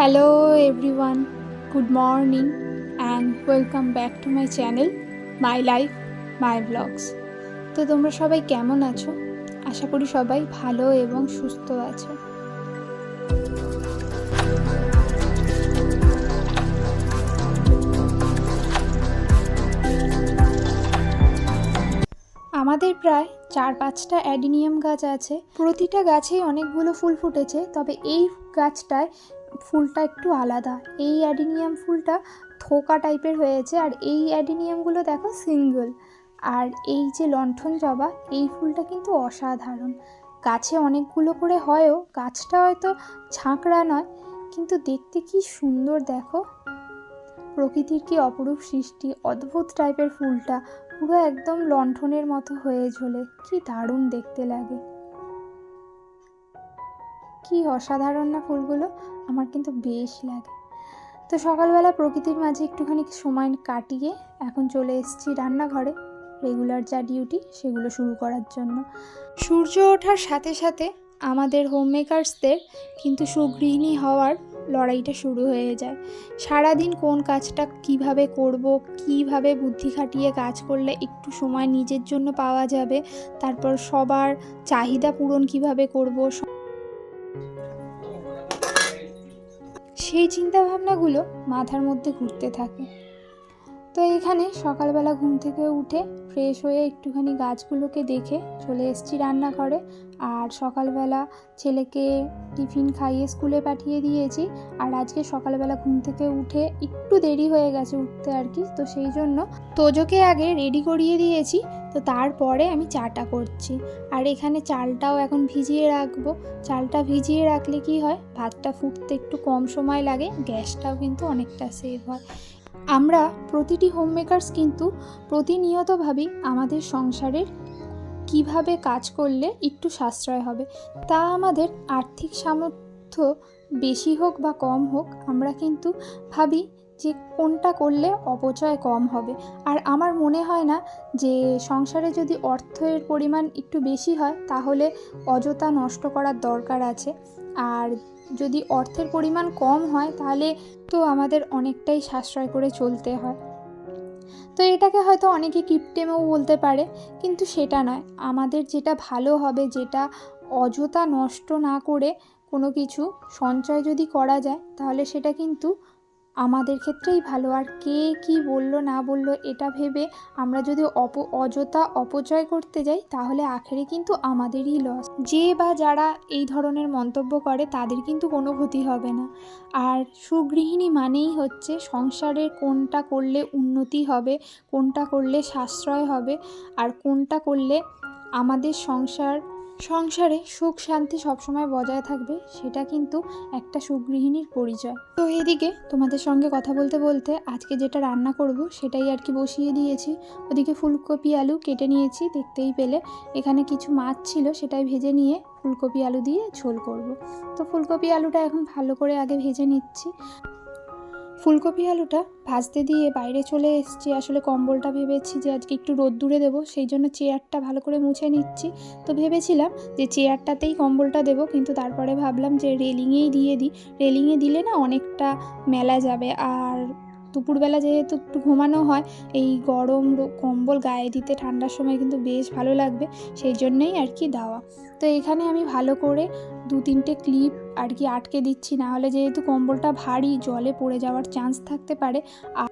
Hello everyone good morning and welcome back to my channel my life my blogs তো তোমরা সবাই কেমন আছো? আশা করি সবাই ভালো এবং সুস্থ আছো। আমাদের প্রায় চার পাঁচটা অ্যাডিনিয়াম গাছ আছে। প্রতিটা গাছেই অনেকগুলো ফুল ফুটেছে, তবে এই গাছটায় ফুলটা একটু আলাদা। এই অ্যাডিনিয়াম ফুলটা থোকা টাইপের হয়েছে আর এই অ্যাডিনিয়ামগুলো দেখো সিঙ্গেল। আর এই যে লণ্ঠন জবা, এই ফুলটা কিন্তু অসাধারণ। গাছে অনেকগুলো করে হয়ও, গাছটা হয়তো ঝাঁকড়া নয়, কিন্তু দেখতে কি সুন্দর দেখো। প্রকৃতির কি অপরূপ সৃষ্টি, অদ্ভুত টাইপের ফুলটা, পুরো একদম লণ্ঠনের মতো হয়ে ঝোলে, কি দারুণ দেখতে লাগে। কি অসাধারণ না ফুলগুলো? আমার কিন্তু বেশ লাগে। তো সকালবেলা প্রকৃতির মাঝে একটুখানি সময় কাটিয়ে এখন চলে এসেছি রান্নাঘরে। রেগুলার যা ডিউটি সেগুলো শুরু করার জন্য। সূর্য ওঠার সাথে সাথে আমাদের হোম মেকার্সদের কিন্তু সুগৃহিণী হওয়ার লড়াইটা শুরু হয়ে যায়। সারাদিন কোন কাজটা কীভাবে করব, কীভাবে বুদ্ধি খাটিয়ে কাজ করলে একটু সময় নিজের জন্য পাওয়া যাবে, তারপর সবার চাহিদা পূরণ কীভাবে করব সেই চিন্তাভাবনাগুলো মাথার মধ্যে ঘুরতে থাকে। তো এখানে সকালবেলা ঘুম থেকে উঠে ফ্রেশ হয়ে একটুখানি গাছগুলোকে দেখে চলে এসেছি রান্নাঘরে। আর সকালবেলা ছেলেকে টিফিন খাইয়ে স্কুলে পাঠিয়ে দিয়েছি। আর আজকে সকালবেলা ঘুম থেকে উঠে একটু দেরি হয়ে গেছে উঠতে আর কি, তো সেই জন্য তোজোকে আগে রেডি করিয়ে দিয়েছি। তো তারপরে আমি চাটা করছি। আর এখানে চালটাও এখন ভিজিয়ে রাখব। চালটা ভিজিয়ে রাখলে কি হয়, ভাতটা ফুটতে একটু কম সময় লাগে, গ্যাসটাও কিন্তু অনেকটা সেভ হয়। আমরা প্রতিটি হোম মেকার্স কিন্তু প্রতিনিয়তভাবেই আমাদের সংসারের কীভাবে কাজ করলে একটু সাশ্রয় হবে, তা আমাদের আর্থিক সামর্থ্য বেশি হোক বা কম হোক, আমরা কিন্তু ভাবি যে কোনটা করলে অপচয় কম হবে। আর আমার মনে হয় না যে সংসারে যদি অর্থের পরিমাণ একটু বেশি হয়, তাহলে অযথা নষ্ট করার দরকার আছে। আর যদি অর্থের পরিমাণ কম হয়, তাহলে তো আমাদের অনেকটাই সাশ্রয় করে চলতে হয়। তো এটাকে হয়তো অনেকে কিপটেমেও বলতে পারে, কিন্তু সেটা নয়। আমাদের যেটা ভালো হবে, যেটা অযথা নষ্ট না করে কোনো কিছু সঞ্চয় যদি করা যায়, তাহলে সেটা কিন্তু আমাদের ক্ষেত্রেই ভালো। আর কে কি বলল, না বলল, এটা ভেবে আমরা যদি অপ, অযথা অপচয় করতে যাই, তাহলে আখেরে কিন্তু আমাদেরই লস যে বা যারা এই ধরনের মন্তব্য করে, তাদের কিন্তু কোনো ক্ষতি হবে না। আর সুগৃহিণী মানেই হচ্ছে সংসারের কোনটা করলে উন্নতি হবে, কোনটা করলে সাশ্রয় হবে, আর কোনটা করলে আমাদের সংসার সংসারে সুখ শান্তি সবসময় বজায় থাকবে, সেটা কিন্তু একটা সুগৃহিণীর পরিচয়। তো এদিকে তোমাদের সঙ্গে কথা বলতে বলতে আজকে যেটা রান্না করব, সেটাই আর কি বসিয়ে দিয়েছি। ওদিকে ফুলকপি আলু কেটে নিয়েছি, দেখতেই পেলে এখানে কিছু মাছ ছিল, সেটাই ভেজে নিয়ে ফুলকপি আলু দিয়ে ঝোল করব। তো ফুলকপি আলুটা এখন ভালো করে আগে ভেজে নিচ্ছি। ফুলকপি আলুটা ভাজতে দিয়ে বাইরে চলে এসছি। আসলে কম্বলটা ভেবেছি যে আজকে একটু রোদ দূরে দেবো, সেই জন্য চেয়ারটা ভালো করে মুছে নিচ্ছি। তো ভেবেছিলাম যে চেয়ারটাতেই কম্বলটা দেবো, কিন্তু তারপরে ভাবলাম যে রেলিংয়েই দিয়ে দিই। রেলিংয়ে দিলে না অনেকটা মেলা যাবে। আর দুপুরবেলা যেহেতু একটু ঘুমানো হয়, এই গরম কম্বল গায়ে দিতে ঠান্ডার সময় কিন্তু বেশ ভালো লাগবে, সেই জন্যই আর কি দেওয়া। তো এখানে আমি ভালো করে দু তিনটে ক্লিপ আর কি আটকে দিচ্ছি না হলে যেহেতু কম্বলটা ভারী, জলে পড়ে যাওয়ার চান্স থাকতে পারে। আর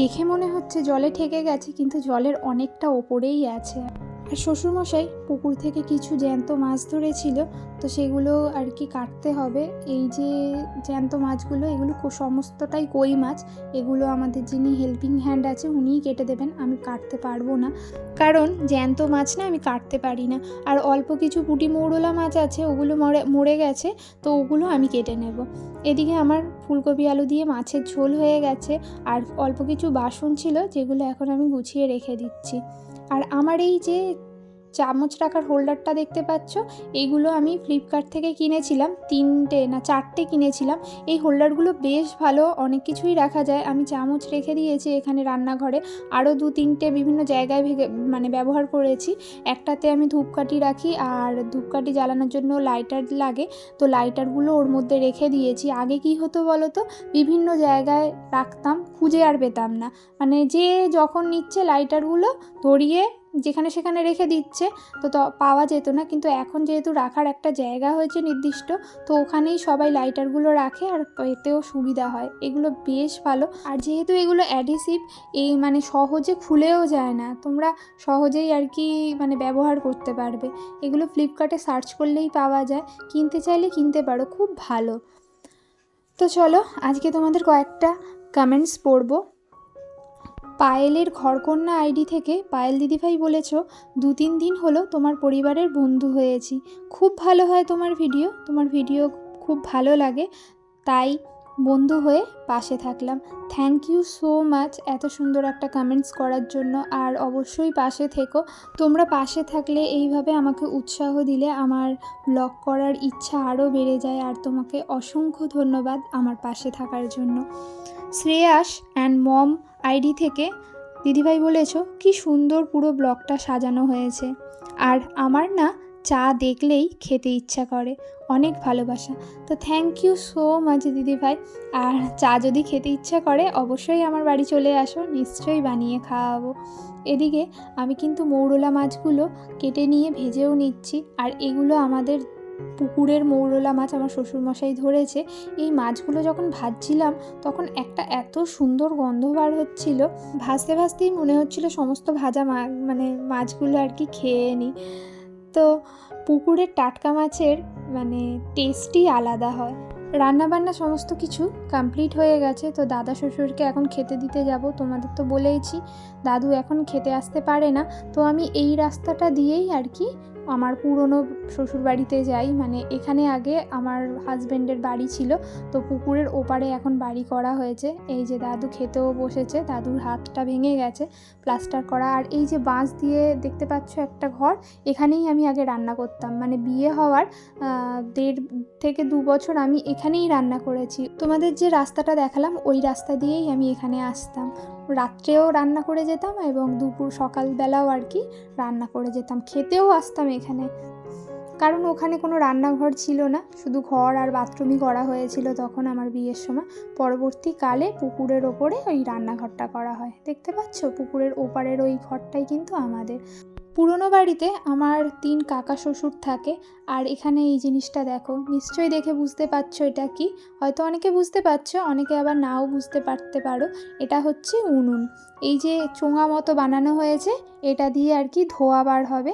দেখে মনে হচ্ছে জলে ঠেকে গেছে, কিন্তু জলের অনেকটা ওপরেই আছে। আর শ্বশুরমশাই পুকুর থেকে কিছু জ্যান্ত মাছ ধরেছিল, তো সেগুলো আর কি কাটতে হবে। এই যে জ্যান্ত মাছগুলো, এগুলো সমস্তটাই কই মাছ। এগুলো আমাদের যিনি হেল্পিং হ্যান্ড আছে, উনিই কেটে দেবেন। আমি কাটতে পারব না। কারণ জ্যান্ত মাছ না আমি কাটতে পারি না। আর অল্প কিছু পুঁটি মৌরলা মাছ আছে, ওগুলো মরে মরে গেছে, তো ওগুলো আমি কেটে নেব। এদিকে আমার ফুলকপি আলু দিয়ে মাছের ঝোল হয়ে গেছে, আর অল্প কিছু বাসন ছিল, যেগুলো এখন আমি গুছিয়ে রেখে দিচ্ছি। আর আমার এই যে চামচ রাখার হোল্ডারটা দেখতে পাচ্ছ? এইগুলো আমি ফ্লিপকার্ট থেকে কিনেছিলাম, তিনটে না চারটে কিনেছিলাম। এই হোল্ডারগুলো বেশ ভালো, অনেক কিছুই রাখা যায়। আমি চামচ রেখে দিয়েছি এখানে রান্নাঘরে। আরও দু তিনটে বিভিন্ন জায়গায় ভেগে মানে ব্যবহার করেছি। একটাতে আমি ধূপকাঠি রাখি আর ধূপকাঠি জ্বালানোর জন্য লাইটার লাগে। তো লাইটারগুলো ওর মধ্যে রেখে দিয়েছি। আগে কি হতো বলো তো বিভিন্ন জায়গায় রাখতাম, খুঁজে আর পেতাম না। মানে যে যখন নিচ্ছে লাইটারগুলো ধরিয়ে যেখানে সেখানে রেখে দিচ্ছে, তো পাওয়া যেত না। কিন্তু এখন যেহেতু রাখার একটা জায়গা হয়েছে নির্দিষ্ট, তো ওখানেই সবাই লাইটারগুলো রাখে আর এতেও সুবিধা হয়। এগুলো বেশ ভালো। আর যেহেতু এগুলো অ্যাডিসিভ এই মানে সহজে খুলেও যায় না, তোমরা সহজেই আর কি মানে ব্যবহার করতে পারবে। এগুলো ফ্লিপকার্টে সার্চ করলেই পাওয়া যায়। কিনতে চাইলে কিনতে পারো, খুব ভালো। তো চলো, আজকে তোমাদের কয়েকটা কমেন্টস পড়ব। পায়েলের ঘরকন্যা আইডি থেকে, পায়েল দিদিভাই বলেছ, দু তিন দিন হলো তোমার পরিবারের বন্ধু হয়েছি। খুব ভালো হয় তোমার ভিডিও তোমার ভিডিও খুব ভালো লাগে। তাই বন্ধু হয়ে পাশে থাকলাম। থ্যাংক ইউ সো মাচ এত সুন্দর একটা কমেন্টস করার জন্য। আর অবশ্যই পাশে থেকো। তোমরা পাশে থাকলে এইভাবে আমাকে উৎসাহ দিলে আমার ব্লগ করার ইচ্ছা আরও বেড়ে যায়। আর তোমাকে অসংখ্য ধন্যবাদ আমার পাশে থাকার জন্য। শ্রেয়াস অ্যান্ড মম আইডি থেকে, দিদিভাই বলেছ, কি সুন্দর পুরো ব্লগটা সাজানো হয়েছে। আর আমার না চা দেখলেই খেতে ইচ্ছা করে। অনেক ভালোবাসা। তো থ্যাংক ইউ সো মাচ দিদিভাই আর চা যদি খেতে ইচ্ছা করে, অবশ্যই আমার বাড়ি চলে আসো। নিশ্চয়ই বানিয়ে খাওয়াবো। এদিকে আমি কিন্তু মৌরলা মাছগুলো কেটে নিয়ে ভেজেও নিচ্ছি। আর এগুলো আমাদের পুকুরের মৌরলা মাছ আমার শ্বশুরমশাই ধরেছে। এই মাছগুলো যখন ভাজছিলাম, তখন একটা এত সুন্দর গন্ধ বার হচ্ছিল। ভাজতে ভাজতেই মনে হচ্ছিল সমস্ত ভাজা মানে মাছগুলো আর কি খেয়ে নিই তো পুকুরের টাটকা মাছের মানে টেস্টই আলাদা হয়। রান্নাবান্না সমস্ত কিছু কমপ্লিট হয়ে গেছে, তো দাদা শ্বশুরকে এখন খেতে দিতে যাব, তোমাদের তো বলেইছি, দাদু এখন খেতে আসতে পারে না, তো আমি এই রাস্তাটা দিয়েই আর কি আমার পুরনো শ্বশুর বাড়িতে যাই মানে এখানে আগে আমার হাজব্যান্ডের বাড়ি ছিল, তো পুকুরের ওপারে এখন বাড়ি করা হয়েছে। এই যে দাদু খেতেও বসেছে, দাদুর হাতটা ভেঙে গেছে প্লাস্টার করা। আর এই যে বাঁশ দিয়ে দেখতে পাচ্ছ একটা ঘর, এখানেই আমি আগে রান্না করতাম। মানে বিয়ে হওয়ার দেড় থেকে দু বছর আমি এখানেই রান্না করেছি। তোমাদের যে রাস্তাটা দেখালাম, ওই রাস্তা দিয়েই আমি এখানে আসতাম। রাত্রেও রান্না করে যেতাম এবং দুপুর সকালবেলাও আর কি রান্না করে যেতাম। খেতেও আসতাম এখানে। কারণ ওখানে কোনো রান্নাঘর ছিল না। শুধু ঘর আর বাথরুমই করা হয়েছিল তখন আমার বিয়ের সময়। পরবর্তীকালে পুকুরের ওপরে ওই রান্নাঘরটা করা হয়। দেখতে পাচ্ছ? পুকুরের ওপারের ওই ঘরটাই কিন্তু আমাদের। পুরনো বাড়িতে আমার তিন কাকা শ্বশুর থাকে। আর এখানে এই জিনিসটা দেখো, নিশ্চয়ই দেখে বুঝতে পারছ এটা কি? হয়তো অনেকে বুঝতে পারছ, অনেকে আবার নাও বুঝতে পারতে পারো। এটা হচ্ছে উনুন। এই যে চোঙা মতো বানানো হয়েছে, এটা দিয়ে আর কি ধোয়া বার হবে।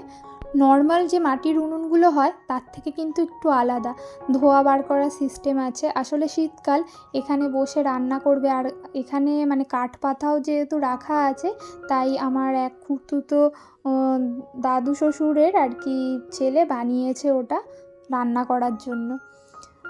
নর্মাল যে মাটির উনুনগুলো হয়, তার থেকে কিন্তু একটু আলাদা। ধোয়া বার করার সিস্টেম আছে। আসলে শীতকাল, এখানে বসে রান্না করবে। আর এখানে মানে কাঠ পাতাও যেহেতু রাখা আছে, তাই আমার এক খুঁড়তুতো দাদু শ্বশুরের আর কি ছেলে বানিয়েছে ওটা রান্না করার জন্য।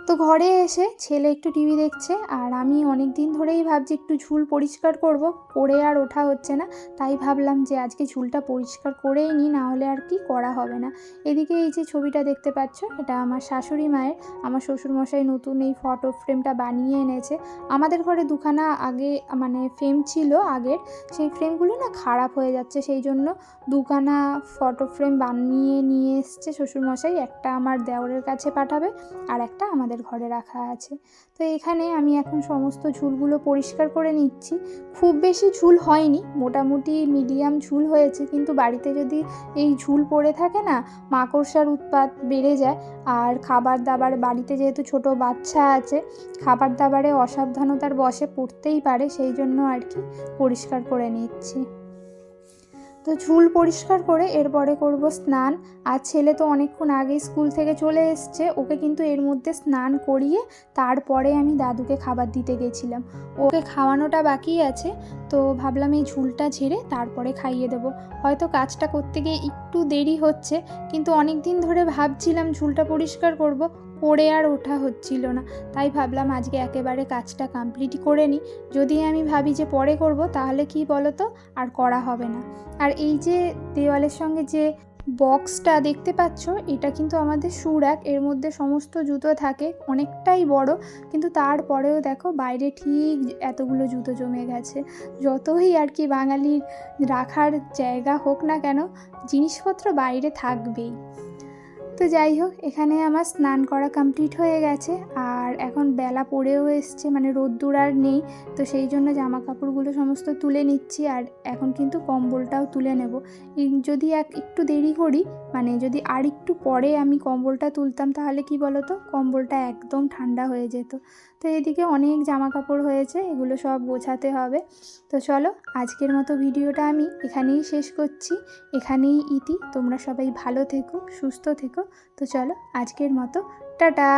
তো ঘরে এসে ছেলে একটু টিভি দেখছে আর আমি অনেক দিন ধরেই ভাবছি একটু ঝুল পরিষ্কার করব। করে আর ওঠা হচ্ছে না। তাই ভাবলাম যে আজকে ঝুলটা পরিষ্কার করেই নিই না হলে আর কি করা হবে না। এদিকে এই যে ছবিটা দেখতে পাচ্ছ, এটা আমার শাশুড়ি মায়ের। আমার শ্বশুরমশাই নতুন এই ফটো ফ্রেমটা বানিয়ে এনেছে। আমাদের ঘরে দুখানা আগে মানে ফ্রেম ছিল আগের। সেই ফ্রেমগুলো না খারাপ হয়ে যাচ্ছে, সেই জন্য দুখানা ফটো ফ্রেম বানিয়ে নিয়ে এসছে শ্বশুরমশাই। একটা আমার দেওরের কাছে পাঠাবে আর একটা আমাদের ঘরে রাখা আছে। তো এখানে আমি এখন সমস্ত ঝুলগুলো পরিষ্কার করে নিচ্ছি। খুব বেশি ঝুল হয়নি, মোটামুটি মিডিয়াম ঝুল হয়েছে। কিন্তু বাড়িতে যদি এই ঝুল পড়ে থাকে না, মাকড়সার উৎপাত বেড়ে যায়। আর খাবার দাবার, বাড়িতে যেহেতু ছোট বাচ্চা আছে, খাবার দাবারে অসাবধানতার বশে পড়তেই পারে। সেই জন্য আর কি পরিষ্কার করে নিচ্ছি। তো ঝুল পরিষ্কার করে এরপরে করব স্নান। আর ছেলে তো অনেকক্ষণ আগেই স্কুল থেকে চলে এসছে, ওকে কিন্তু এর মধ্যে স্নান করিয়ে তারপরে আমি দাদুকে খাবার দিতে গেছিলাম। ওকে খাওয়ানোটা বাকি আছে, তো ভাবলাম এই ঝুলটা ঝেড়ে তারপরে খাইয়ে দেবো। হয়তো কাজটা করতে গিয়ে একটু দেরি হচ্ছে, কিন্তু অনেক দিন ধরে ভাবছিলাম ঝুলটা পরিষ্কার করব করে আর ওঠা হচ্ছিল না। তাই ভাবলাম আজকে একেবারে কাজটা কমপ্লিট করে নিই। যদি আমি ভাবি যে পরে করব, তাহলে কি বলো তো আর করা হবে না। আর এই যে দেওয়ালের সঙ্গে যে বক্সটা দেখতে পাচ্ছ, এটা কিন্তু আমাদের শু র্যাক এর মধ্যে সমস্ত জুতো থাকে, অনেকটাই বড়। কিন্তু তারপরেও দেখো, বাইরে ঠিক এতগুলো জুতো জমে গেছে। যতই আর কি বাঙালির রাখার জায়গা হোক না কেন, জিনিসপত্র বাইরে থাকবেই। তো যাই হোক এখানে আমার স্নান করা কমপ্লিট হয়ে গেছে। এখন বেলা পড়েও এসছে মানে রোদ্দুর আর নেই, তো সেই জন্য জামা কাপড়গুলো সমস্ত তুলে নিচ্ছি আর এখন কিন্তু কম্বলটাও তুলে নেব। যদি এক, একটু দেরি করি মানে যদি আর একটু পরে আমি কম্বলটা তুলতাম তাহলে কি বলো তো কম্বলটা একদম ঠান্ডা হয়ে যেত। তো এদিকে অনেক জামা কাপড় হয়েছে, এগুলো সব গোছাতে হবে। তো চলো, আজকের মতো ভিডিওটা আমি এখানেই শেষ করছি। এখানেই ইতি, তোমরা সবাই ভালো থেকো, সুস্থ থেকো। তো চলো, আজকের মতো, টাটা!